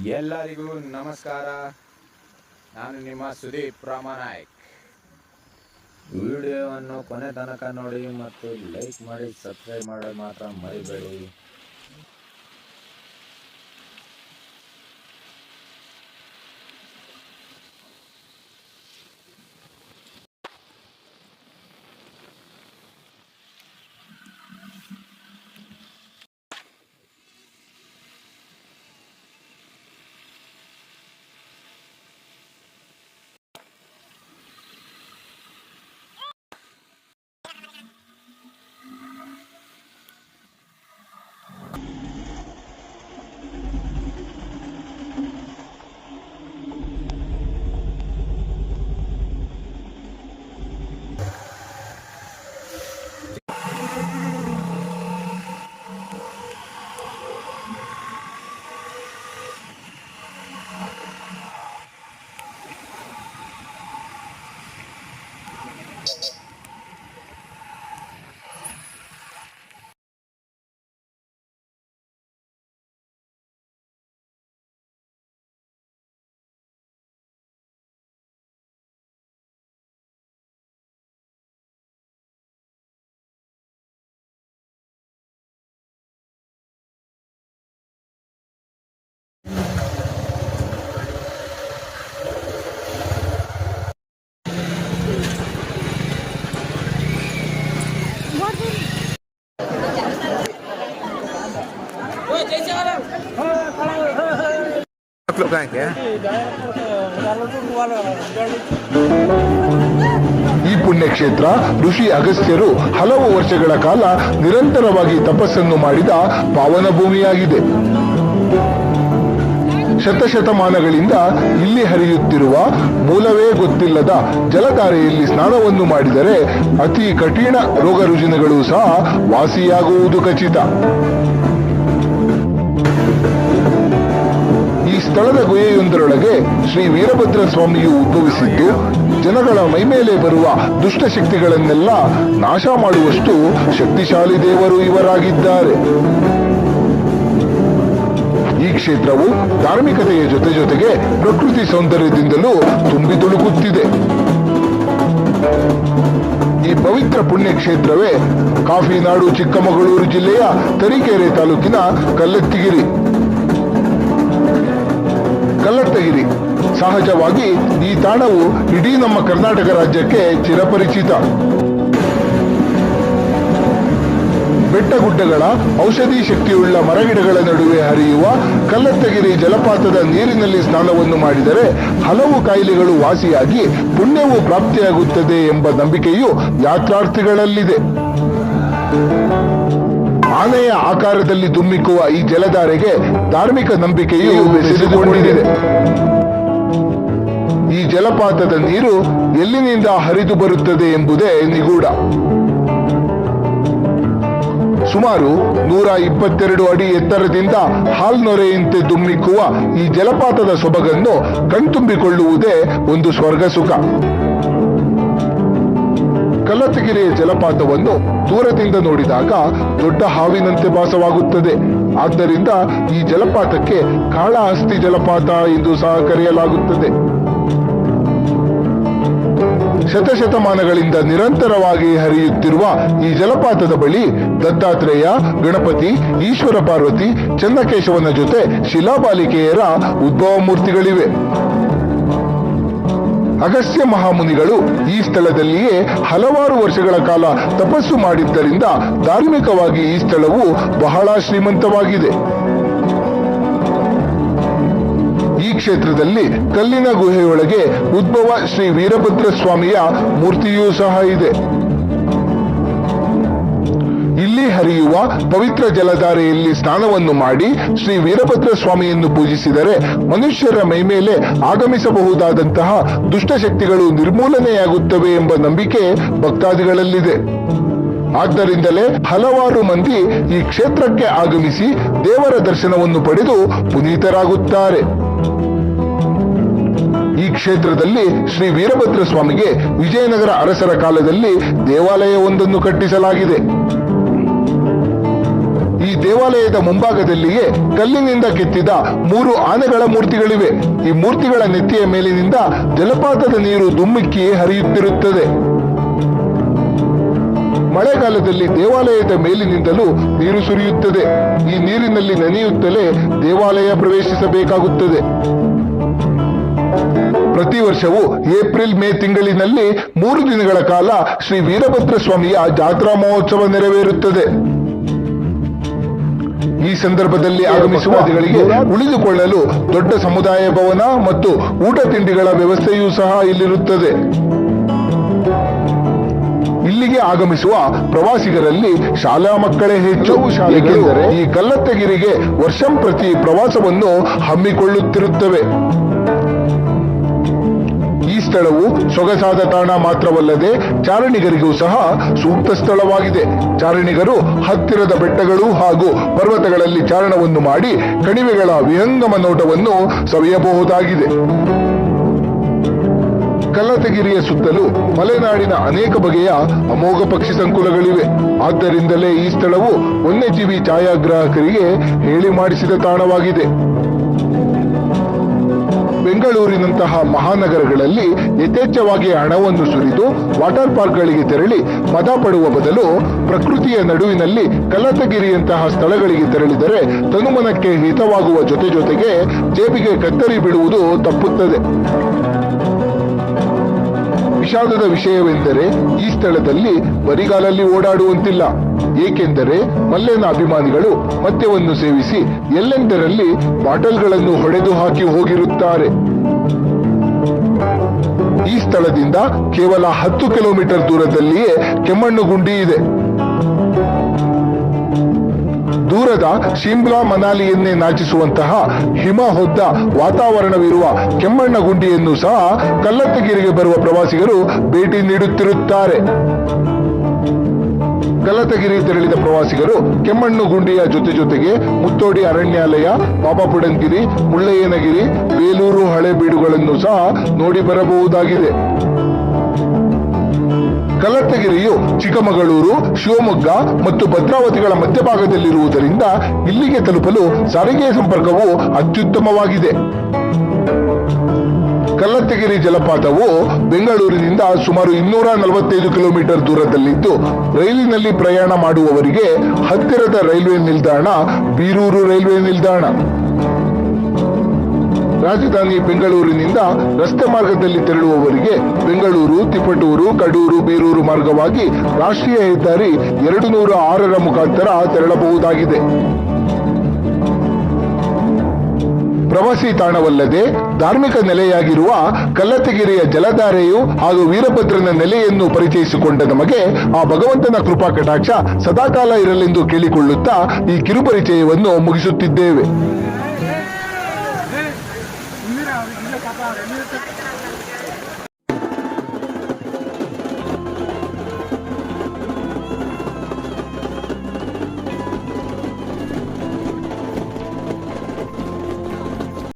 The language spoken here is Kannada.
ಎಲ್ಲರಿಗೂ ನಮಸ್ಕಾರ. ನಾನು ನಿಮ್ಮ ಸುದೀಪ್ ರಾಮನಾಯ್ಕ್. ವಿಡಿಯೋವನ್ನು ಕೊನೆ ತನಕ ನೋಡಿ ಮತ್ತು ಲೈಕ್ ಮಾಡಿ, ಸಬ್ಸ್ಕ್ರೈಬ್ ಮಾಡೋದು ಮಾತ್ರ ಮರಿಬೇಡಿ. ಈ ಪುಣ್ಯಕ್ಷೇತ್ರ ಋಷಿ ಅಗಸ್ತ್ಯರು ಹಲವು ವರ್ಷಗಳ ಕಾಲ ನಿರಂತರವಾಗಿ ತಪಸ್ಸನ್ನು ಮಾಡಿದ ಪಾವನ ಭೂಮಿಯಾಗಿದೆ. ಶತಶತಮಾನಗಳಿಂದ ಇಲ್ಲಿ ಹರಿಯುತ್ತಿರುವ ಮೂಲವೇ ಗೊತ್ತಿಲ್ಲದ ಜಲಧಾರೆಯಲ್ಲಿ ಸ್ನಾನವನ್ನು ಮಾಡಿದರೆ ಅತಿ ಕಠಿಣ ರೋಗ ರುಜಿನಗಳು ಸಹ ವಾಸಿಯಾಗುವುದು ಖಚಿತ. ಸ್ಥಳದ ಗುಹೆಯೊಂದರೊಳಗೆ ಶ್ರೀ ವೀರಭದ್ರ ಸ್ವಾಮಿಯು ಉದ್ಭವಿಸಿದ್ದು, ಜನಗಳ ಮೈಮೇಲೆ ಬರುವ ದುಷ್ಟಶಕ್ತಿಗಳನ್ನೆಲ್ಲ ನಾಶ ಮಾಡುವಷ್ಟು ಶಕ್ತಿಶಾಲಿ ದೇವರು ಇವರಾಗಿದ್ದಾರೆ. ಈ ಕ್ಷೇತ್ರವು ಧಾರ್ಮಿಕತೆಯ ಜೊತೆ ಜೊತೆಗೆ ಪ್ರಕೃತಿ ಸೌಂದರ್ಯದಿಂದಲೂ ತುಂಬಿ ತುಳುಕುತ್ತಿದೆ ಈ ಪವಿತ್ರ ಪುಣ್ಯಕ್ಷೇತ್ರವೇ ಕಾಫಿನಾಡು ಚಿಕ್ಕಮಗಳೂರು ಜಿಲ್ಲೆಯ ತರೀಕೆರೆ ತಾಲೂಕಿನ ಕಲ್ಲತ್ತಿಗಿರಿ. ಕಲ್ಲತ್ತಗಿರಿ ಸಹಜವಾಗಿ ಈ ತಾಣವು ಇಡೀ ನಮ್ಮ ಕರ್ನಾಟಕ ರಾಜ್ಯಕ್ಕೆ ಚಿರಪರಿಚಿತ. ಬೆಟ್ಟಗುಡ್ಡಗಳ ಔಷಧಿ ಶಕ್ತಿಯುಳ್ಳ ಮರಗಿಡಗಳ ನಡುವೆ ಹರಿಯುವ ಕಲ್ಲತ್ತಗಿರಿ ಜಲಪಾತದ ನೀರಿನಲ್ಲಿ ಸ್ನಾನವನ್ನು ಮಾಡಿದರೆ ಹಲವು ಕಾಯಿಲೆಗಳು ವಾಸಿಯಾಗಿ ಪುಣ್ಯವು ಪ್ರಾಪ್ತಿಯಾಗುತ್ತದೆ ಎಂಬ ನಂಬಿಕೆಯು ಯಾತ್ರಾರ್ಥಿಗಳಲ್ಲಿದೆ. ಆಕಾರದಲ್ಲಿ ದುಮ್ಮಿಕ್ಕುವ ಈ ಜಲಧಾರೆಗೆ ಧಾರ್ಮಿಕ ನಂಬಿಕೆಯು ಬೆಸೆದುಕೊಂಡಿದೆ ಈ ಜಲಪಾತದ ನೀರು ಎಲ್ಲಿನಿಂದ ಹರಿದು ಬರುತ್ತದೆ ಎಂಬುದೇ ನಿಗೂಢ. ಸುಮಾರು ನೂರ ಇಪ್ಪತ್ತೆರಡು ಅಡಿ ಎತ್ತರದಿಂದ ಹಾಲ್ನೊರೆಯಂತೆ ದುಮ್ಮಿಕ್ಕುವ ಈ ಜಲಪಾತದ ಸೊಬಗನ್ನು ಕಣ್ತುಂಬಿಕೊಳ್ಳುವುದೇ ಒಂದು ಸ್ವರ್ಗ ಸುಖ ಕಲ್ಲತ್ತಗಿರಿಯ ಜಲಪಾತವನ್ನು ದೂರದಿಂದ ನೋಡಿದಾಗ ದೊಡ್ಡ ಹಾವಿನಂತೆ ಭಾಸವಾಗುತ್ತದೆ. ಆದ್ದರಿಂದ ಈ ಜಲಪಾತಕ್ಕೆ ಕಾಳಹಸ್ತಿ ಜಲಪಾತ ಎಂದು ಸಹ ಕರೆಯಲಾಗುತ್ತದೆ. ಶತಶತಮಾನಗಳಿಂದ ನಿರಂತರವಾಗಿ ಹರಿಯುತ್ತಿರುವ ಈ ಜಲಪಾತದ ಬಳಿ ದತ್ತಾತ್ರೇಯ, ಗಣಪತಿ, ಈಶ್ವರ ಪಾರ್ವತಿ ಚನ್ನಕೇಶವನ ಜೊತೆ ಶಿಲಾಬಾಲಿಕೆಯರ ಉದ್ಭವ ಮೂರ್ತಿಗಳಿವೆ ಅಗಸ್ತ್ಯ ಮಹಾಮುನಿಗಳು ಈ ಸ್ಥಳದಲ್ಲಿಯೇ ಹಲವಾರು ವರ್ಷಗಳ ಕಾಲ ತಪಸ್ಸು ಮಾಡಿದ್ದರಿಂದ ಧಾರ್ಮಿಕವಾಗಿ ಈ ಸ್ಥಳವು ಬಹಳ ಶ್ರೀಮಂತವಾಗಿದೆ. ಈ ಕ್ಷೇತ್ರದಲ್ಲಿ ಕಲ್ಲಿನ ಗುಹೆಯೊಳಗೆ ಉದ್ಭವ ಶ್ರೀ ವೀರಭದ್ರ ಸ್ವಾಮಿಯ ಮೂರ್ತಿಯೂ ಸಹ ಇದೆ. ಇಲ್ಲಿ ಹರಿಯುವ ಪವಿತ್ರ ಜಲಧಾರೆಯಲ್ಲಿ ಸ್ನಾನವನ್ನು ಮಾಡಿ ಶ್ರೀ ವೀರಭದ್ರ ಸ್ವಾಮಿಯನ್ನು ಪೂಜಿಸಿದರೆ ಮನುಷ್ಯರ ಮೈಮೇಲೆ ಆಗಮಿಸಬಹುದಾದಂತಹ ದುಷ್ಟಶಕ್ತಿಗಳು ನಿರ್ಮೂಲನೆಯಾಗುತ್ತವೆ ಎಂಬ ನಂಬಿಕೆ ಭಕ್ತಾದಿಗಳಲ್ಲಿದೆ. ಆದ್ದರಿಂದಲೇ ಹಲವಾರು ಮಂದಿ ಈ ಕ್ಷೇತ್ರಕ್ಕೆ ಆಗಮಿಸಿ ದೇವರ ದರ್ಶನವನ್ನು ಪಡೆದು ಪುನೀತರಾಗುತ್ತಾರೆ. ಈ ಕ್ಷೇತ್ರದಲ್ಲಿ ಶ್ರೀ ವೀರಭದ್ರ ಸ್ವಾಮಿಗೆ ವಿಜಯನಗರ ಅರಸರ ಕಾಲದಲ್ಲಿ ದೇವಾಲಯವೊಂದನ್ನು ಕಟ್ಟಿಸಲಾಗಿದೆ. ಈ ದೇವಾಲಯದ ಮುಂಭಾಗದಲ್ಲಿಯೇ ಕಲ್ಲಿನಿಂದ ಕೆತ್ತಿದ ಮೂರು ಆನೆಗಳ ಮೂರ್ತಿಗಳಿವೆ. ಈ ಮೂರ್ತಿಗಳ ನೆತ್ತಿಯ ಮೇಲಿನಿಂದ ಜಲಪಾತದ ನೀರು ದುಮ್ಮಿಕ್ಕಿ ಹರಿಯುತ್ತಿರುತ್ತದೆ. ಮಳೆಗಾಲದಲ್ಲಿ ದೇವಾಲಯದ ಮೇಲಿನಿಂದಲೂ ನೀರು ಸುರಿಯುತ್ತದೆ. ಈ ನೀರಿನಲ್ಲಿ ನೆನೆಯುತ್ತಲೇ ದೇವಾಲಯ ಪ್ರವೇಶಿಸಬೇಕಾಗುತ್ತದೆ. ಪ್ರತಿ ವರ್ಷವೂ ಏಪ್ರಿಲ್, ಮೇ ತಿಂಗಳಿನಲ್ಲಿ ಮೂರು ದಿನಗಳ ಕಾಲ ಶ್ರೀ ವೀರಭದ್ರ ಸ್ವಾಮಿಯ ಜಾತ್ರಾ ಮಹೋತ್ಸವ ನೆರವೇರುತ್ತದೆ. ಈ ಸಂದರ್ಭದಲ್ಲಿ ಆಗಮಿಸುವ ಅತಿಥಿಗಳಿಗೆ ಉಳಿದುಕೊಳ್ಳಲು ದೊಡ್ಡ ಸಮುದಾಯ ಭವನ ಮತ್ತು ಊಟ ತಿಂಡಿಗಳ ವ್ಯವಸ್ಥೆಯೂ ಸಹ ಇಲ್ಲಿರುತ್ತದೆ. ಇಲ್ಲಿಗೆ ಆಗಮಿಸುವ ಪ್ರವಾಸಿಗರಲ್ಲಿ ಶಾಲಾ ಮಕ್ಕಳೇ ಹೆಚ್ಚು. ಶಾಲೆಗಳು ಈ ಕಲ್ಲತ್ತಗಿರಿಗೆ ವರ್ಷಂಪ್ರತಿ ಪ್ರವಾಸವನ್ನು ಹಮ್ಮಿಕೊಳ್ಳುತ್ತಿರುತ್ತವೆ. ಸ್ಥಳವು ಸೊಗಸಾದ ತಾಣ ಮಾತ್ರವಲ್ಲದೆ ಚಾರಣಿಗರಿಗೂ ಸಹ ಸೂಕ್ತ ಸ್ಥಳವಾಗಿದೆ. ಚಾರಣಿಗರು ಹತ್ತಿರದ ಬೆಟ್ಟಗಳು ಹಾಗೂ ಪರ್ವತಗಳಲ್ಲಿ ಚಾರಣವನ್ನು ಮಾಡಿ ಕಣಿವೆಗಳ ವಿಹಂಗಮ ನೋಟವನ್ನು ಸವಿಯಬಹುದಾಗಿದೆ. ಕಲ್ಲತಗಿರಿಯ ಸುತ್ತಲೂ ಮಲೆನಾಡಿನ ಅನೇಕ ಬಗೆಯ ಅಮೋಘ ಪಕ್ಷಿ ಸಂಕುಲಗಳಿವೆ. ಆದ್ದರಿಂದಲೇ ಈ ಸ್ಥಳವು ವನ್ಯಜೀವಿ ಛಾಯಾಗ್ರಾಹಕರಿಗೆ ಹೇಳಿ ಮಾಡಿಸಿದ ತಾಣವಾಗಿದೆ. ಬೆಂಗಳೂರಿನಂತಹ ಮಹಾನಗರಗಳಲ್ಲಿ ಯಥೇಚ್ಛವಾಗಿ ಹಣವನ್ನು ಸುರಿದು ವಾಟರ್ ಪಾರ್ಕ್ಗಳಿಗೆ ತೆರಳಿ ಮದ ಪಡುವ ಬದಲು ಪ್ರಕೃತಿಯ ನಡುವಿನಲ್ಲಿ ಕಲ್ಲತಗಿರಿಯಂತಹ ಸ್ಥಳಗಳಿಗೆ ತೆರಳಿದರೆ ತನುಮನಕ್ಕೆ ಹಿತವಾಗುವ ಜೊತೆ ಜೊತೆಗೆ ಜೇಬಿಗೆ ಕತ್ತರಿ ಬಿಡುವುದು ತಪ್ಪುತ್ತದೆ. ವಿಷಾದದ ವಿಷಯವೆಂದರೆ ಈ ಸ್ಥಳದಲ್ಲಿ ಬರಿಗಾಲಲ್ಲಿ ಓಡಾಡುವಂತಿಲ್ಲ. ಏಕೆಂದರೆ ಮಲ್ಲೇನ ಅಭಿಮಾನಿಗಳು ಮದ್ಯವನ್ನು ಸೇವಿಸಿ ಎಲ್ಲೆಂದರಲ್ಲಿ ಬಾಟಲ್ಗಳನ್ನು ಹೊಡೆದು ಹಾಕಿ ಹೋಗಿರುತ್ತಾರೆ. ಈ ಸ್ಥಳದಿಂದ ಕೇವಲ ಹತ್ತು ಕಿಲೋಮೀಟರ್ ದೂರದಲ್ಲಿಯೇ ಕೆಮ್ಮಣ್ಣು ಗುಂಡಿ ಇದೆ. ದೂರದ ಶಿಮ್ಲಾ ಮನಾಲಿಯನ್ನೇ ನಾಚಿಸುವಂತಹ ಹಿಮ ಹೊದ್ದ ವಾತಾವರಣವಿರುವ ಕೆಮ್ಮಣ್ಣ ಗುಂಡಿಯನ್ನು ಸಹ ಕಲ್ಲತ್ತಗಿರಿಗೆ ಬರುವ ಪ್ರವಾಸಿಗರು ಭೇಟಿ ನೀಡುತ್ತಿರುತ್ತಾರೆ. ಕಲ್ಲತ್ತಗಿರಿ ತೆರಳಿದ ಪ್ರವಾಸಿಗರು ಕೆಮ್ಮಣ್ಣು ಗುಂಡಿಯ ಜೊತೆ ಜೊತೆಗೆ ಮುತ್ತೋಡಿ ಅರಣ್ಯಾಲಯ, ಬಾಬಾಪುಡನ್ಗಿರಿ, ಮುಳ್ಳಯ್ಯನಗಿರಿ, ಬೇಲೂರು ಹಳೆಬೀಡುಗಳನ್ನು ಸಹ ನೋಡಿ ಬರಬಹುದಾಗಿದೆ. ಕಲ್ಲತ್ತಗಿರಿಯು ಚಿಕ್ಕಮಗಳೂರು, ಶಿವಮೊಗ್ಗ ಮತ್ತು ಭದ್ರಾವತಿಗಳ ಮಧ್ಯಭಾಗದಲ್ಲಿರುವುದರಿಂದ ಇಲ್ಲಿಗೆ ತಲುಪಲು ಸಾರಿಗೆ ಸಂಪರ್ಕವು ಅತ್ಯುತ್ತಮವಾಗಿದೆ. ಕಲ್ಲತ್ತಗಿರಿ ಜಲಪಾತವು ಬೆಂಗಳೂರಿನಿಂದ ಸುಮಾರು ಇನ್ನೂರ ನಲವತ್ತೈದು ಕಿಲೋಮೀಟರ್ ದೂರದಲ್ಲಿದ್ದು, ರೈಲಿನಲ್ಲಿ ಪ್ರಯಾಣ ಮಾಡುವವರಿಗೆ ಹತ್ತಿರದ ರೈಲ್ವೆ ನಿಲ್ದಾಣ ಬೀರೂರು ರೈಲ್ವೆ ನಿಲ್ದಾಣ. ರಾಜಧಾನಿ ಬೆಂಗಳೂರಿನಿಂದ ರಸ್ತೆ ಮಾರ್ಗದಲ್ಲಿ ತೆರಳುವವರಿಗೆ ಬೆಂಗಳೂರು, ತಿಪಟೂರು, ಕಡೂರು, ಬೀರೂರು ಮಾರ್ಗವಾಗಿ ರಾಷ್ಟ್ರೀಯ ಹೆದ್ದಾರಿ ಎರಡು ನೂರ ಆರರ ಮುಖಾಂತರ ತೆರಳಬಹುದಾಗಿದೆ. ಪ್ರವಾಸಿ ತಾಣವಲ್ಲದೆ ಧಾರ್ಮಿಕ ನೆಲೆಯಾಗಿರುವ ಕಲ್ಲತ್ತಗಿರಿಯ ಜಲಧಾರೆಯು ಹಾಗೂ ವೀರಭದ್ರನ ನೆಲೆಯನ್ನು ಪರಿಚಯಿಸಿಕೊಂಡ ನಮಗೆ ಆ ಭಗವಂತನ ಕೃಪಾ ಕಟಾಕ್ಷ ಸದಾಕಾಲ ಇರಲೆಂದು ಕೇಳಿಕೊಳ್ಳುತ್ತಾ ಈ ಕಿರುಪರಿಚಯವನ್ನು ಮುಗಿಸುತ್ತಿದ್ದೇವೆ.